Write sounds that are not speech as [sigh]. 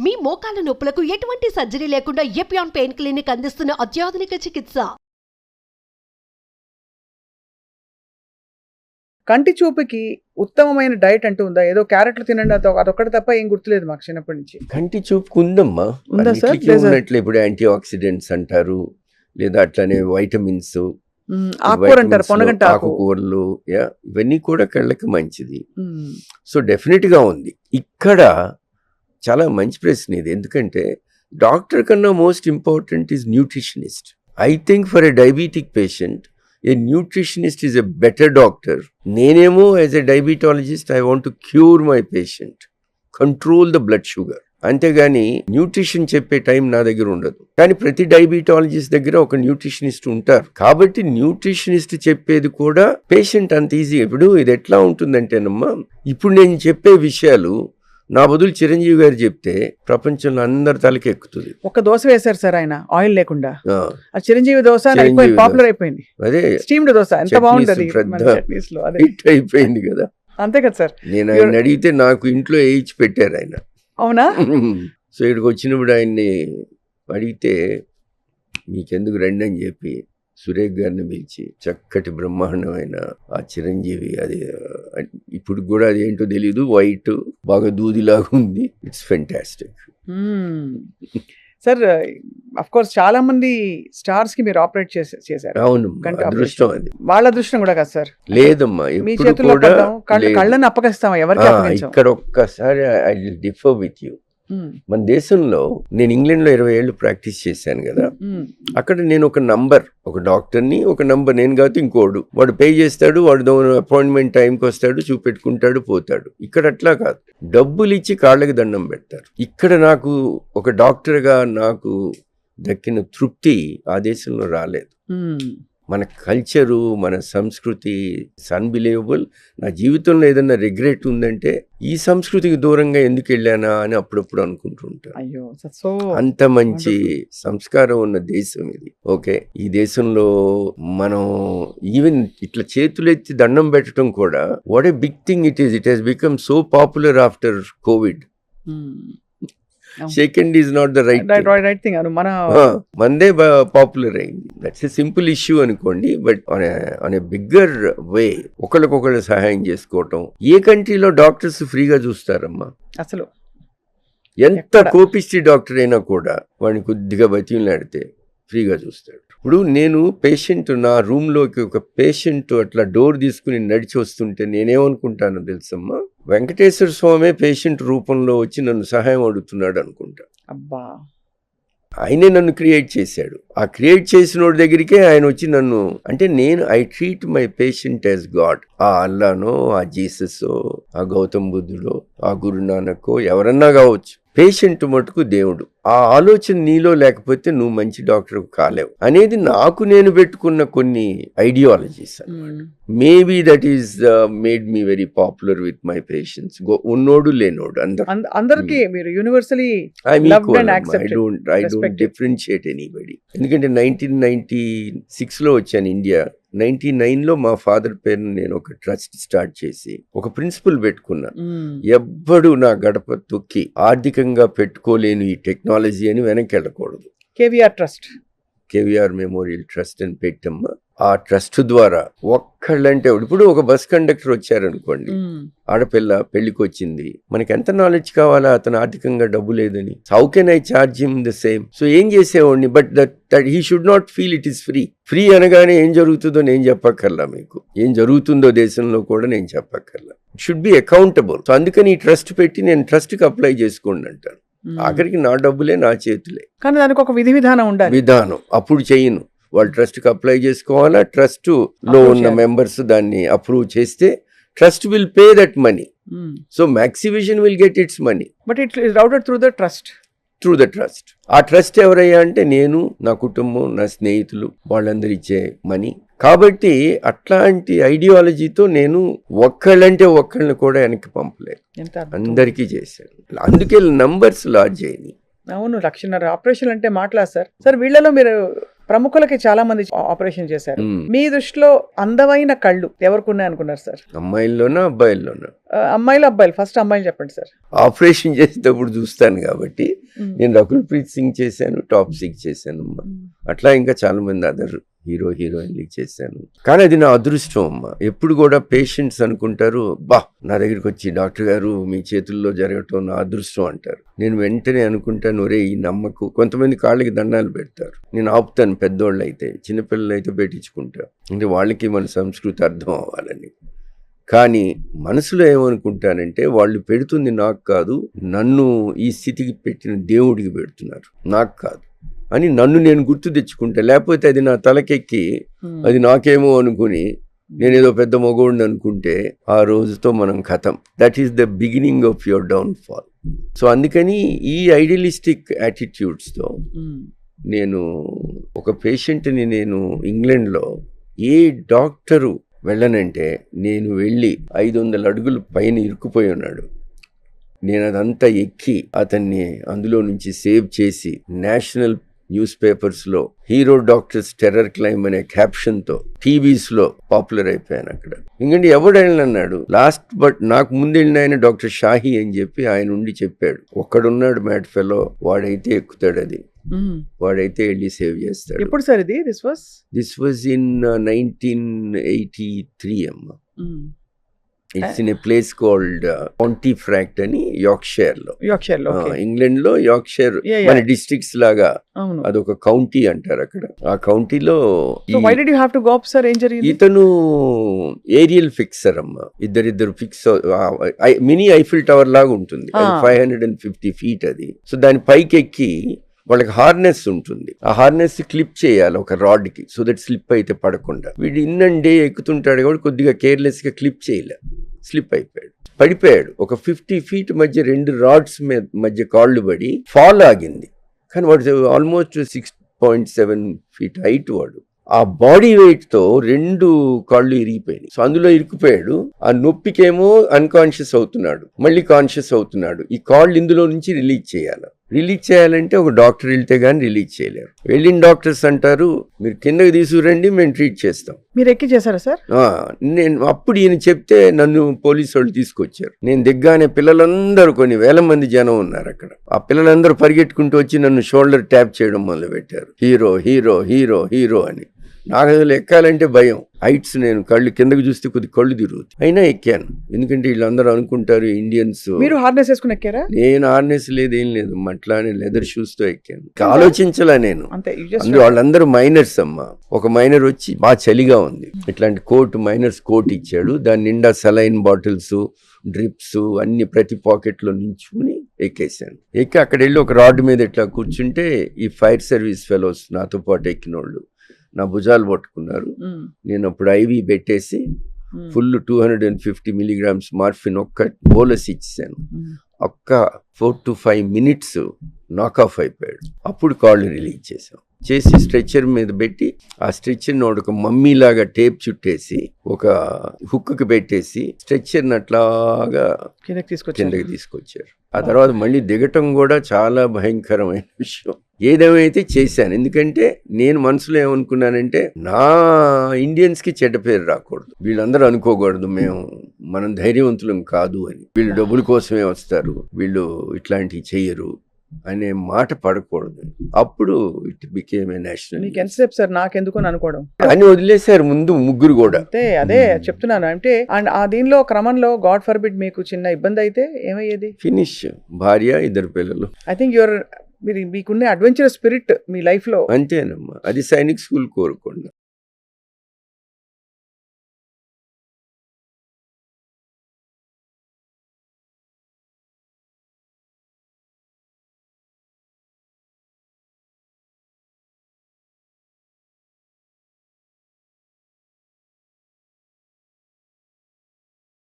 మీ మోకాల నొప్పులకు ఎటువంటి సర్జరీ లేకుండా ఎపియాన్ పెయిన్ క్లినిక్ అందిస్తున్న అత్యాధునిక చికిత్స. కంటి చూపుకి ఉత్తమమైన డైట్ అంటూ ఉందా? ఏదో క్యారెట్లు తినండి అదో అదొక్కటి తప్ప ఏం గుర్తులేదు మాకు చిన్నప్పటి నుంచి. కంటి చూపుకు ఉందమ్మా. ఉందా సార్? అన్నిటికీ లేదా- ఉన్నట్లే ఇప్పుడు యాంటీ ఆక్సిడెంట్స్ అంటారు లేదా అట్లనే వైటమిన్స్ ఆకుకూర అంటారు పొనగంట ఆకు. ఆకుకూరలు ఇవన్నీ కూడా కళ్ళకి మంచిది. సో డెఫినెట్గా ఉంది. ఇక్కడ చాలా మంచి ప్రశ్న ఇది. ఎందుకంటే డాక్టర్ కన్నా most important is nutritionist. I think for a diabetic patient a nutritionist is a better doctor. నేనేమో as a diabetologist I want to cure my patient. Control the blood sugar. అంతేగాని న్యూట్రిషన్ చెప్పే time నా దగ్గర ఉండదు. కానీ ప్రతి diabetologist దగ్గర ఒక న్యూట్రిషనిస్ట్ ఉంటారు. కాబట్టి న్యూట్రిషనిస్ట్ చెప్పేది కూడా పేషెంట్ అంత ఈజీ ఇప్పుడు ఇది ఎట్లా ఉంటుందంటేనమ్మా ఇప్పుడు నేను చెప్పే విషయాలు నా బదులు చిరంజీవి గారు చెప్తే ప్రపంచంలో అందరి తలకి ఎక్కుతుంది. ఒక్క దోశ వేశారు సార్ ఆయన ఆయిల్ లేకుండా. ఆ, చిరంజీవి దోశ. పాపులర్ అయిపోయింది. అదే స్టీమ్డ్ దోశ ఎంత బాగుంటది హిట్ అయిపోయింది కదా. అంతే కదా సార్. నేను ఆయన అడిగితే నాకు ఇంట్లో వేయించి పెట్టారు ఆయన. అవునా? [laughs] సో ఇక్కడికి వచ్చినప్పుడు ఆయన్ని అడిగితే మీకెందుకు రండి అని చెప్పి సురేఖ్ గారిని పిలిచి చక్కటి బ్రహ్మాండమైన ఆ చిరంజీవి అది ఇప్పుడు కూడా అది ఏంటో తెలియదు వైట్ బాగా దూదిలాగా ఉంది it's fantastic. Sir of course చాలా మంది స్టార్స్కి మీరు ఆపరేట్ చేశారు. అవును అదృష్టం అది. వాళ్ళ అదృష్టం కూడా కాదు సార్. లేదమ్మా మీ చేతుల్లో. కళ్ళని అప్పగిస్తాం ఎవరికి ఇక్కడ ఒక్కసారి ఐ డిఫర్ విత్ యూ. మన దేశంలో నేను ఇంగ్లాండ్లో ఇరవై ఏళ్ళు ప్రాక్టీస్ చేశాను కదా. మ్మ్. అక్కడ నేను ఒక నంబర్ ఒక డాక్టర్ని ఒక నంబర్ నేను కాదు ఇంకోడు. వాడు పే చేస్తాడు వాడు అపాయింట్మెంట్ టైంకి వస్తాడు చూపెట్టుకుంటాడు పోతాడు. ఇక్కడ అట్లా కాదు. డబ్బులు ఇచ్చి కాళ్ళకి దండం పెడతారు. ఇక్కడ నాకు ఒక డాక్టర్గా నాకు దక్కిన తృప్తి ఆ దేశంలో రాలేదు. మ్మ్. మన కల్చరు మన సంస్కృతి అన్బిలీవబుల్ నా జీవితంలో ఏదైనా రిగ్రెట్ ఉందంటే ఈ సంస్కృతికి దూరంగా ఎందుకు వెళ్ళానా అని అప్పుడప్పుడు అనుకుంటుంటాను. అంత మంచి సంస్కారం ఉన్న దేశం ఇది. ఓకే? ఈ దేశంలో మనం ఈవెన్ ఇట్లా చేతులెత్తి దండం పెట్టడం కూడా what a big thing it is it he's become so popular after Covid second is not the right right thing అను మన మందే పాపులర్ అయింది. దట్స్ ఎ సింపుల్ ఇష్యూ అనుకోండి but on a bigger way ఒకరికొకరు సహాయం చేసుకోవటం. ఏ కంట్రీలో డాక్టర్స్ ఫ్రీగా చూస్తారమ్మా? అసలు. ఎంత? కోపిస్టి డాక్టర్ అయినా కూడా వాడిని కొద్దిగా బతిలాడితే ఫ్రీగా చూస్తాడు. ఇప్పుడు నేను పేషెంట్ నా రూమ్లోకి ఒక పేషెంట్ అట్లా డోర్ తీసుకుని నడిచి వస్తుంటే నేనేమనుకుంటానో తెలుసమ్మా? వెంకటేశ్వర స్వామి పేషెంట్ రూపంలో వచ్చి నన్ను సహాయం అడుగుతున్నాడు అనుకుంటా. అబ్బా. ఆయనే నన్ను క్రియేట్ చేశాడు. ఆ క్రియేట్ చేసిన వాడి దగ్గరికే ఆయన వచ్చి నన్ను అంటే నేను I treat my patient as god ఆ అల్లానో ఆ జీసస్ ఆ గౌతమ్ బుద్ధుడో ఆ గురునానకో ఎవరన్నా కావచ్చు. పేషెంట్ మటుకు దేవుడు. ఆ ఆలోచన నీలో లేకపోతే నువ్వు మంచి డాక్టర్ కాలేవు. అనేది నాకు నేను పెట్టుకున్న కొన్ని ideologies hmm. Maybe that is made me very popular with my patients ఉన్నోడు లేనోడు అందరు. అంద- అందరికీ మీరు universally don't I don't respected. differentiate anybody. ఎందుకంటే నైన్టీన్ నైన్టీ లో వచ్చాను ఇండియా నైన్టీ లో మా ఫాదర్ పేరును నేను ఒక ట్రస్ట్ స్టార్ట్ చేసి ఒక ప్రిన్సిపల్ పెట్టుకున్నా. ఎవ్వడు నా గడప తొక్కి ఆర్థికంగా పెట్టుకోలేని ఈ టెక్నాలజీ అని వెనక్కి వెళ్ళకూడదు. KVR trust. KVR memorial trust అని పెట్టమ్మా. ఆ ట్రస్ట్ ద్వారా ఒక్కళ్ళంటే ఇప్పుడు ఒక బస్ కండక్టర్ వచ్చారనుకోండి. ఆడపిల్ల పెళ్ళికి వచ్చింది మనకి ఎంత నాలెడ్జ్ కావాలా? అతను ఆర్థికంగా డబ్బు లేదని. How can I charge him the same so ఏం చేసేవాడిని? But that that he should not feel it is free free అనగానే ఏం జరుగుతుందో నేను చెప్పక్కర్లా మీకు. ఏం జరుగుతుందో దేశంలో కూడా నేను చెప్పక్కర్లా. షుడ్ బి అకౌంటబుల్ సో అందుకని ఈ ట్రస్ట్ పెట్టి నేను ట్రస్ట్కి అప్లై చేసుకోండి అంటాను ఆఖరికి నా డబ్బులే నా చేతులే. కానీ దానికి ఒక విధి విధానం ఉండాలి. విధానం. అప్పుడు చేయను. వాళ్ళు ట్రస్ట్కి అప్లై చేసుకోవాలా? ట్రస్ట్లో ఉన్న. మెంబర్స్ దాన్ని అప్రూవ్ చేస్తే trust will pay that money. So Maxivision will get its money. But it routed through the trust through the trust ఆ ట్రస్ట్ ఎవరయ్యా అంటే నేను నా కుటుంబం నా స్నేహితులు వాళ్ళందరూ ఇచ్చే మనీ. కాబట్టి అట్లాంటి ఐడియాలజీతో నేను ఒక్కళ్ళంటే ఒక్కళ్ళని కూడా వెనక్కి పంపలేదు. అందరికీ చేశాను. అందుకే నంబర్స్ లార్జ్ అయ్యి అవును లక్షన్నర ఆపరేషన్ అంటే మాట్లా సార్. సార్ వీళ్ళలో మీరు ప్రముఖులకి చాలా మంది ఆపరేషన్ చేశారు. మీ దృష్టిలో అందమైన కళ్ళు ఎవరికి ఉన్నాయి అనుకున్నారు సార్? అమ్మాయిల్లోనా అబ్బాయిల్లోనా? అమ్మాయిలు అబ్బాయిలు. ఫస్ట్ అమ్మాయిలు చెప్పండి సార్. ఆపరేషన్ చేసేటప్పుడు చూస్తాను కాబట్టి నేను రకుల్ ప్రీత్ సింగ్ చేశాను టాప్ సింగ్ చేశాను అట్లా ఇంకా చాలా మంది అదర్. హీరో హీరోయిన్లు చేశాను. కానీ అది నా అదృష్టం అమ్మ. ఎప్పుడు కూడా పేషెంట్స్ అనుకుంటారు బా నా దగ్గరికి వచ్చి డాక్టర్ గారు మీ చేతుల్లో జరగటం నా అదృష్టం అంటారు. నేను వెంటనే అనుకుంటాను ఒరే ఈ నమ్మకు కొంతమంది కాళ్ళకి దండాలు పెడతారు. నేను ఆపుతాను పెద్దోళ్ళు అయితే చిన్నపిల్లలు అయితే పెట్టించుకుంటా. అంటే వాళ్ళకి మన సంస్కృతి అర్థం అవ్వాలని. కానీ మనసులో ఏమనుకుంటానంటే వాళ్ళు పెడుతుంది నాకు కాదు నన్ను ఈ స్థితికి పెట్టిన దేవుడికి పెడుతున్నారు. నాకు కాదు. అని నన్ను నేను గుర్తు తెచ్చుకుంటా. లేకపోతే అది నా తలకెక్కి అది నాకేమో అనుకుని నేనేదో పెద్ద మగోడిని అనుకుంటే ఆ రోజుతో మనం కథం. That is the beginning of your downfall so అందుకని ఈ ఐడియలిస్టిక్ యాటిట్యూడ్స్తో నేను ఒక పేషెంట్ని నేను ఇంగ్లాండ్లో ఏ డాక్టరు వెళ్ళనంటే నేను వెళ్ళి ఐదు వందల అడుగులు పైన ఇరుక్కుపోయి ఉన్నాడు. నేను అదంతా ఎక్కి అతన్ని అందులో నుంచి సేవ్ చేసి నేషనల్ న్యూస్ పేపర్స్లో హీరో డాక్టర్స్ టెర్రర్ క్లైమ్ అనే క్యాప్షన్తో టీవీస్లో పాపులర్ అయిపోయాను అక్కడ. ఎందుకంటే ఎవడు అన్నాడు లాస్ట్ బట్ నాకు ముందు వెళ్ళిన ఆయన డాక్టర్ షాహి అని చెప్పి ఆయన ఉండి చెప్పాడు. ఒక్కడున్నాడు మ్యాట్ ఫెలో వాడైతే ఎక్కుతాడు అది. వాడైతే వెళ్ళి సేవ్ చేస్తాడు. ఎప్పుడు సార్ ఇది? This was? This was in nineteen eighty three అమ్మ. It's in a place called Pontefract అని యార్క్షైర్లో. యాక్షర్లో. ఇంగ్లాండ్లో యార్క్షైర్. మన డిస్ట్రిక్ట్స్ లాగా అదొక కౌంటీ అంటారు అక్కడ. ఆ కౌంటీలో so why did you have to go up sir ఏం జరిగింది ఇతను ఏరియల్ ఫిక్సర్ అమ్మ. ఇద్దరిద్దరు ఫిక్స్ మినీ ఐఫిల్ టవర్ లాగా ఉంటుంది. Ah. Five hundred and fifty feet అది. సో దాని పైకి ఎక్కి వాళ్ళకి హార్నెస్ ఉంటుంది. ఆ హార్నెస్ క్లిప్ చేయాలి ఒక రాడ్కి సో దట్ స్లిప్ అయితే పడకుండా. వీడు ఇన్నండే డే ఎక్కుతుంటాడు కాబట్టి కొద్దిగా కేర్లెస్గా క్లిప్ చేయలే. స్లిప్ అయిపోయాడు. పడిపోయాడు. ఒక ఫిఫ్టీ ఫీట్ మధ్య రెండు రాడ్స్ మధ్య కాళ్ళు పడి ఫాల్ ఆగింది. కానీ వాడు almost six point seven feet height వాడు. ఆ బాడీ వెయిట్తో రెండు కాళ్ళు ఇరిగిపోయినాయి. సో అందులో ఇరుక్కుపోయాడు. ఆ నొప్పికేమో అన్కాన్షియస్ అవుతున్నాడు. మళ్ళీ కాన్షియస్ అవుతున్నాడు. ఈ కాళ్ళు ఇందులో నుంచి రిలీజ్ చేయాలి. రిలీజ్ చేయాలంటే ఒక డాక్టర్ వెళ్తే గానీ రిలీజ్ చేయలేరు. వెళ్ళిన డాక్టర్స్ అంటారు మీరు కిందకి తీసుకురండి మేము ట్రీట్ చేస్తాం. మీరు ఎక్కి చేశారా సార్? నేను అప్పుడు ఈయన చెప్తే నన్ను పోలీసు వాళ్ళు తీసుకొచ్చారు. నేను దిగ్గానే పిల్లలందరూ కొన్ని వేల మంది జనం ఉన్నారు అక్కడ. ఆ పిల్లలందరూ పరిగెట్టుకుంటూ వచ్చి నన్ను షోల్డర్ ట్యాప్ చేయడం మొదలు పెట్టారు హీరో హీరో హీరో హీరో అని. నాకు అసలు ఎక్కాలంటే భయం. హైట్స్ నేను కళ్ళు కిందకి చూస్తే కొద్ది కళ్ళు తిరుగుతాయి. అయినా ఎక్కాను. ఎందుకంటే వీళ్ళందరూ అనుకుంటారు ఇండియన్స్. మీరు హార్నెస్ వేసుకుని ఎక్కారా? నేను ఆర్నెస్ లేదు ఏం లేదు. అట్లానే లెదర్ షూస్తో ఎక్కాను ఆలోచించలా నేను. అందరూ వాళ్ళందరూ మైనర్స్ అమ్మా. ఒక మైనర్ వచ్చి బాగా చలిగా ఉంది. ఇట్లాంటి కోట్ మైనర్స్ కోట్ ఇచ్చాడు. దాని నిండా సలైన్ బాటిల్స్ డ్రిప్స్ అన్ని ప్రతి పాకెట్లో నించుకుని ఎక్కేసాను ఎక్కి అక్కడ వెళ్ళి ఒక రాడ్ మీద ఇట్లా కూర్చుంటే ఈ ఫైర్ సర్వీస్ ఫెలోస్ నాతో పాటు ఎక్కిన వాళ్ళు నా భుజాలు పట్టుకున్నారు. నేను అప్పుడు ఐవి పెట్టేసి. Full two hundred and fifty milligrams morphine ఒక్క బోలస్ ఇచ్చాను. ఒక్క four to five minutes knock off అయిపోయాడు. అప్పుడు కాళ్ళు రిలీజ్ చేసాం చేసి స్ట్రెచ్చర్ మీద పెట్టి ఆ స్ట్రెచ్చర్ ఒక మమ్మీ లాగా టేప్ చుట్టేసి ఒక హుక్కి పెట్టేసి స్ట్రెచ్చర్ అట్లాగా కిందకి తీసుకొచ్చారు. ఆ తర్వాత మళ్ళీ దిగటం కూడా చాలా భయంకరమైన విషయం. ఏదేమైతే చేశాను. ఎందుకంటే నేను మనసులో ఏమనుకున్నానంటే నా ఇండియన్స్కి చెడ్డ పేరు రాకూడదు. వీళ్ళందరూ అనుకోకూడదు మేము మనం ధైర్యవంతులం కాదు అని. వీళ్ళు డబ్బుల కోసమే వస్తారు వీళ్ళు ఇట్లాంటివి చెయ్యరు అనే మాట పడకూడదు. అప్పుడు ఇట్ బికేమ్ ఏ మీకు నేషనల్ ఎంతసేపు సార్? నాకెందుకు అని అనుకోవడం. అని వదిలేశారు ముందు ముగ్గురు కూడా. అంతే అదే చెప్తున్నాను. అంటే అండ్ ఆ దీనిలో క్రమంలో గాడ్ ఫర్బిడ్ మీకు చిన్న ఇబ్బంది అయితే ఏమయ్యేది? ఫినిష్ భార్య ఇద్దరు పిల్లలు. ఐ థింక్ యువర్ మీరు మీకున్న అడ్వెంచర్ స్పిరిట్ మీ లైఫ్లో అంతేనమ్మా. అది సైనిక్ స్కూల్ కోరుకోండి